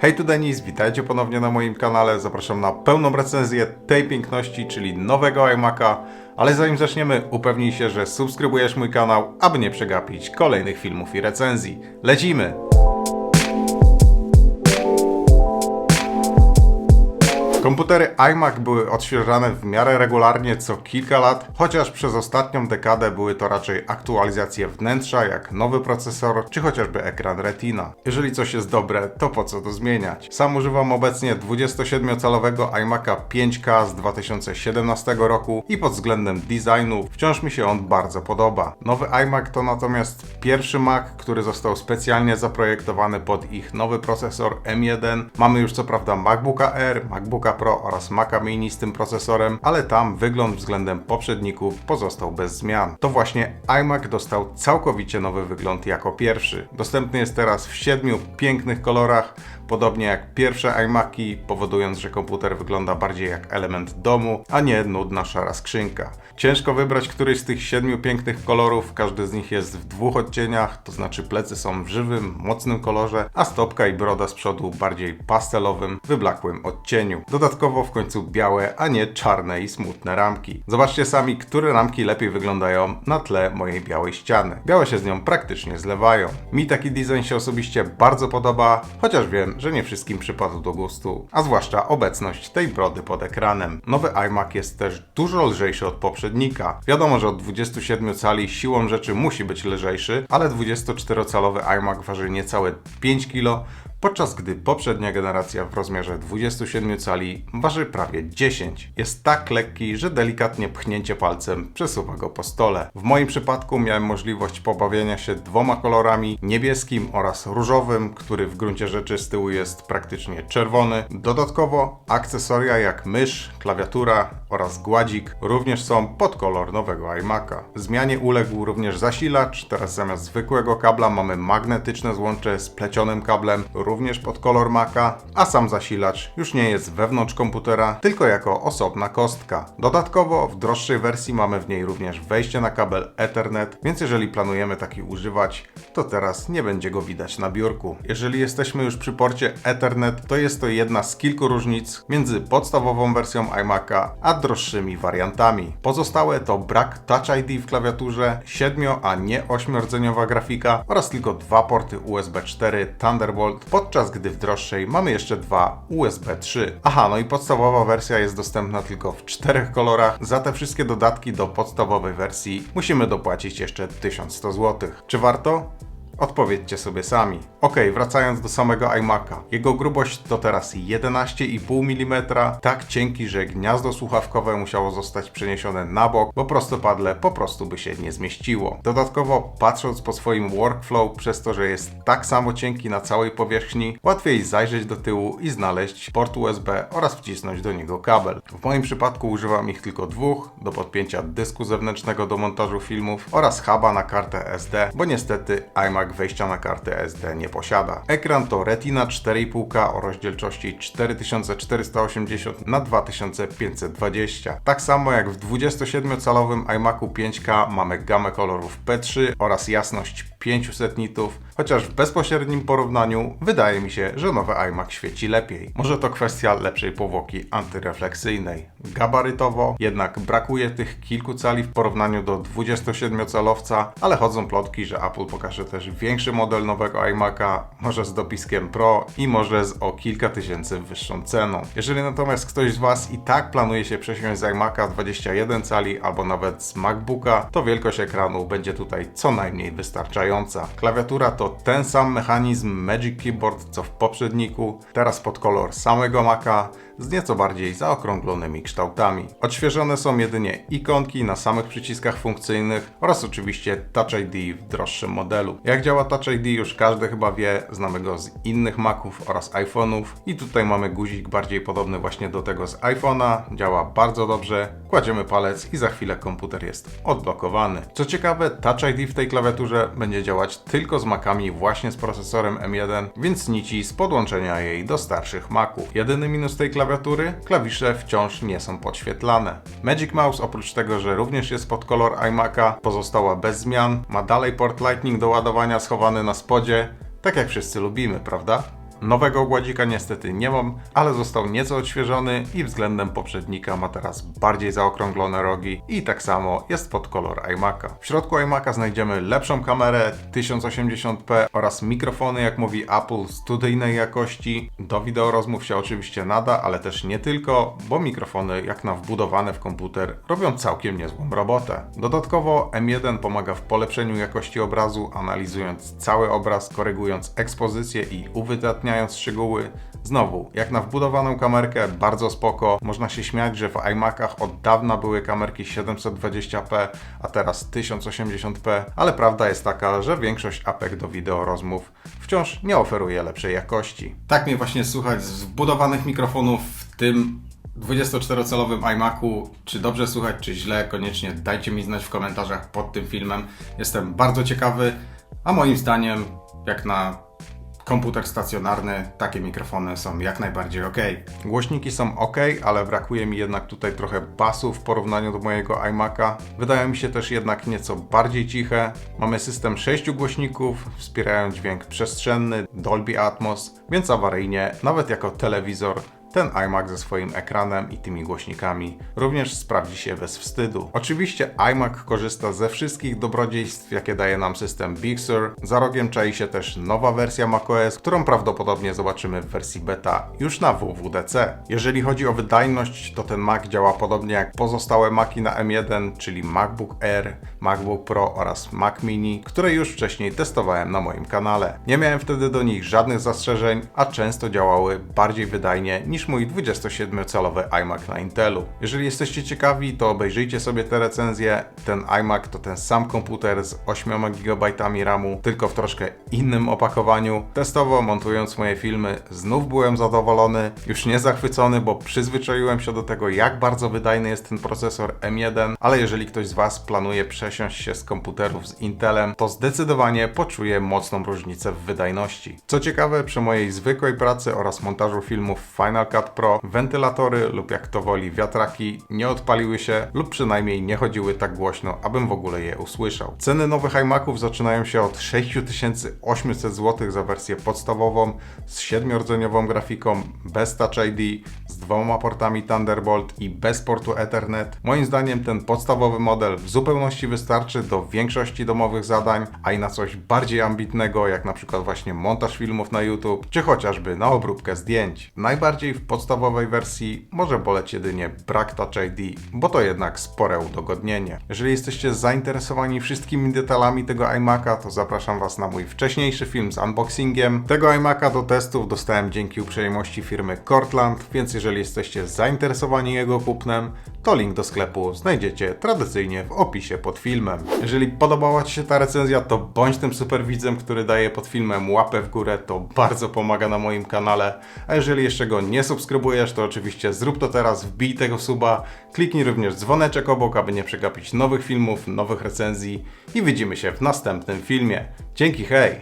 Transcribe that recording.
Hej, tu Denis, witajcie ponownie na moim kanale. Zapraszam na pełną recenzję tej piękności, czyli nowego iMac'a. Ale zanim zaczniemy, upewnij się, że subskrybujesz mój kanał, aby nie przegapić kolejnych filmów i recenzji. Lecimy! Komputery iMac były odświeżane w miarę regularnie co kilka lat, chociaż przez ostatnią dekadę były to raczej aktualizacje wnętrza, jak nowy procesor, czy chociażby ekran Retina. Jeżeli coś jest dobre, to po co to zmieniać? Sam używam obecnie 27-calowego iMac'a 5K z 2017 roku i pod względem designu wciąż mi się on bardzo podoba. Nowy iMac to natomiast pierwszy Mac, który został specjalnie zaprojektowany pod ich nowy procesor M1. Mamy już co prawda MacBooka Air, MacBooka Pro oraz Maca Mini z tym procesorem, ale tam wygląd względem poprzedników pozostał bez zmian. To właśnie iMac dostał całkowicie nowy wygląd jako pierwszy. Dostępny jest teraz w siedmiu pięknych kolorach, podobnie jak pierwsze iMaki, powodując, że komputer wygląda bardziej jak element domu, a nie nudna szara skrzynka. Ciężko wybrać któryś z tych siedmiu pięknych kolorów, każdy z nich jest w dwóch odcieniach, to znaczy plecy są w żywym, mocnym kolorze, a stopka i broda z przodu bardziej pastelowym, wyblakłym odcieniu. Dodatkowo w końcu białe, a nie czarne i smutne ramki. Zobaczcie sami, które ramki lepiej wyglądają na tle mojej białej ściany. Białe się z nią praktycznie zlewają. Mi taki design się osobiście bardzo podoba, chociaż wiem, że nie wszystkim przypadł do gustu, a zwłaszcza obecność tej brody pod ekranem. Nowy iMac jest też dużo lżejszy od poprzednika. Wiadomo, że od 27 cali siłą rzeczy musi być lżejszy, ale 24-calowy iMac waży niecałe 5 kg, podczas gdy poprzednia generacja w rozmiarze 27 cali waży prawie 10. Jest tak lekki, że delikatnie pchnięcie palcem przesuwa go po stole. W moim przypadku miałem możliwość pobawienia się dwoma kolorami, niebieskim oraz różowym, który w gruncie rzeczy z tyłu jest praktycznie czerwony. Dodatkowo akcesoria jak mysz, klawiatura oraz gładzik również są pod kolor nowego iMac'a. Zmianie uległ również zasilacz, teraz zamiast zwykłego kabla mamy magnetyczne złącze z plecionym kablem, również pod kolor Maca, a sam zasilacz już nie jest wewnątrz komputera, tylko jako osobna kostka. Dodatkowo w droższej wersji mamy w niej również wejście na kabel Ethernet, więc jeżeli planujemy taki używać, to teraz nie będzie go widać na biurku. Jeżeli jesteśmy już przy porcie Ethernet, to jest to jedna z kilku różnic między podstawową wersją iMac'a a droższymi wariantami. Pozostałe to brak Touch ID w klawiaturze, 7, a nie 8-rdzeniowa grafika oraz tylko dwa porty USB 4 Thunderbolt, podczas gdy w droższej mamy jeszcze dwa USB 3. Aha, no i podstawowa wersja jest dostępna tylko w czterech kolorach. Za te wszystkie dodatki do podstawowej wersji musimy dopłacić jeszcze 1100 zł. Czy warto? Odpowiedzcie sobie sami. Ok, wracając do samego iMac'a. Jego grubość to teraz 11,5 mm, tak cienki, że gniazdo słuchawkowe musiało zostać przeniesione na bok, bo prostopadle po prostu by się nie zmieściło. Dodatkowo, patrząc po swoim workflow, przez to, że jest tak samo cienki na całej powierzchni, łatwiej zajrzeć do tyłu i znaleźć port USB oraz wcisnąć do niego kabel. W moim przypadku używam ich tylko dwóch, do podpięcia dysku zewnętrznego do montażu filmów oraz huba na kartę SD, bo niestety iMac wejścia na kartę SD nie posiada. Ekran to Retina 4,5K o rozdzielczości 4480 na 2520. Tak samo jak w 27-calowym iMacu 5K mamy gamę kolorów P3 oraz jasność 500 nitów, chociaż w bezpośrednim porównaniu wydaje mi się, że nowy iMac świeci lepiej. Może to kwestia lepszej powłoki antyrefleksyjnej. Gabarytowo jednak brakuje tych kilku cali w porównaniu do 27-calowca, ale chodzą plotki, że Apple pokaże też większy model nowego iMac'a, może z dopiskiem Pro i może z o kilka tysięcy wyższą ceną. Jeżeli natomiast ktoś z Was i tak planuje się przesiąść z iMac'a 21 cali albo nawet z MacBooka, to wielkość ekranu będzie tutaj co najmniej wystarczająca. Klawiatura to ten sam mechanizm Magic Keyboard co w poprzedniku, teraz pod kolor samego Maca z nieco bardziej zaokrąglonymi kształtami. Odświeżone są jedynie ikonki na samych przyciskach funkcyjnych oraz oczywiście Touch ID w droższym modelu. Jak działa Touch ID już każdy chyba wie, znamy go z innych Maców oraz iPhone'ów i tutaj mamy guzik bardziej podobny właśnie do tego z iPhone'a, działa bardzo dobrze, kładziemy palec i za chwilę komputer jest odblokowany. Co ciekawe, Touch ID w tej klawiaturze będzie działać tylko z Macami właśnie z procesorem M1, więc nici z podłączenia jej do starszych Maców. Jedyny minus tej klawiatury klawiatury, klawisze wciąż nie są podświetlane. Magic Mouse oprócz tego, że również jest pod kolor iMac'a, pozostała bez zmian, ma dalej port Lightning do ładowania schowany na spodzie, tak jak wszyscy lubimy, prawda? Nowego gładzika niestety nie mam, ale został nieco odświeżony i względem poprzednika ma teraz bardziej zaokrąglone rogi i tak samo jest pod kolor iMac'a. W środku iMac'a znajdziemy lepszą kamerę 1080p oraz mikrofony, jak mówi Apple, studyjnej jakości. Do wideo rozmów się oczywiście nada, ale też nie tylko, bo mikrofony jak na wbudowane w komputer robią całkiem niezłą robotę. Dodatkowo M1 pomaga w polepszeniu jakości obrazu, analizując cały obraz, korygując ekspozycję i uwydatniając szczegóły. Znowu, jak na wbudowaną kamerkę, bardzo spoko. Można się śmiać, że w iMacach od dawna były kamerki 720p, a teraz 1080p, ale prawda jest taka, że większość apek do wideo rozmów wciąż nie oferuje lepszej jakości. Tak mnie właśnie słuchać z wbudowanych mikrofonów w tym 24-calowym iMacu. Czy dobrze słuchać, czy źle, koniecznie dajcie mi znać w komentarzach pod tym filmem. Jestem bardzo ciekawy, a moim zdaniem, jak na komputer stacjonarny, takie mikrofony są jak najbardziej ok. Głośniki są ok, ale brakuje mi jednak tutaj trochę basu w porównaniu do mojego iMac'a. Wydają mi się też jednak nieco bardziej ciche. Mamy system 6 głośników, wspierają dźwięk przestrzenny, Dolby Atmos, więc awaryjnie, nawet jako telewizor, ten iMac ze swoim ekranem i tymi głośnikami również sprawdzi się bez wstydu. Oczywiście iMac korzysta ze wszystkich dobrodziejstw, jakie daje nam system Big Sur. Za rogiem czai się też nowa wersja macOS, którą prawdopodobnie zobaczymy w wersji beta już na WWDC. Jeżeli chodzi o wydajność, to ten Mac działa podobnie jak pozostałe Maci na M1, czyli MacBook Air, MacBook Pro oraz Mac Mini, które już wcześniej testowałem na moim kanale. Nie miałem wtedy do nich żadnych zastrzeżeń, a często działały bardziej wydajnie niż mój 27-calowy iMac na Intelu. Jeżeli jesteście ciekawi, to obejrzyjcie sobie te recenzje. Ten iMac to ten sam komputer z 8 GB RAMu, tylko w troszkę innym opakowaniu. Testowo montując moje filmy, znów byłem zadowolony, już nie zachwycony, bo przyzwyczaiłem się do tego, jak bardzo wydajny jest ten procesor M1, ale jeżeli ktoś z Was planuje przesiąść się z komputerów z Intelem, to zdecydowanie poczuje mocną różnicę w wydajności. Co ciekawe, przy mojej zwykłej pracy oraz montażu filmów Final Pro, wentylatory lub jak to woli wiatraki nie odpaliły się lub przynajmniej nie chodziły tak głośno, abym w ogóle je usłyszał. Ceny nowych iMaców zaczynają się od 6800 zł za wersję podstawową z 7-rdzeniową grafiką, bez Touch ID, z dwoma portami Thunderbolt i bez portu Ethernet. Moim zdaniem ten podstawowy model w zupełności wystarczy do większości domowych zadań, a i na coś bardziej ambitnego, jak na przykład właśnie montaż filmów na YouTube, czy chociażby na obróbkę zdjęć. Najbardziej w podstawowej wersji może boleć jedynie brak Touch ID, bo to jednak spore udogodnienie. Jeżeli jesteście zainteresowani wszystkimi detalami tego iMac'a, to zapraszam Was na mój wcześniejszy film z unboxingiem. Tego iMac'a do testów dostałem dzięki uprzejmości firmy Cortland, więc jeżeli jesteście zainteresowani jego kupnem, to link do sklepu znajdziecie tradycyjnie w opisie pod filmem. Jeżeli podobała Ci się ta recenzja, to bądź tym superwidzem, który daje pod filmem łapę w górę, to bardzo pomaga na moim kanale. A jeżeli jeszcze go nie subskrybujesz, to oczywiście zrób to teraz, wbij tego suba, kliknij również dzwoneczek obok, aby nie przegapić nowych filmów, nowych recenzji i widzimy się w następnym filmie. Dzięki, hej!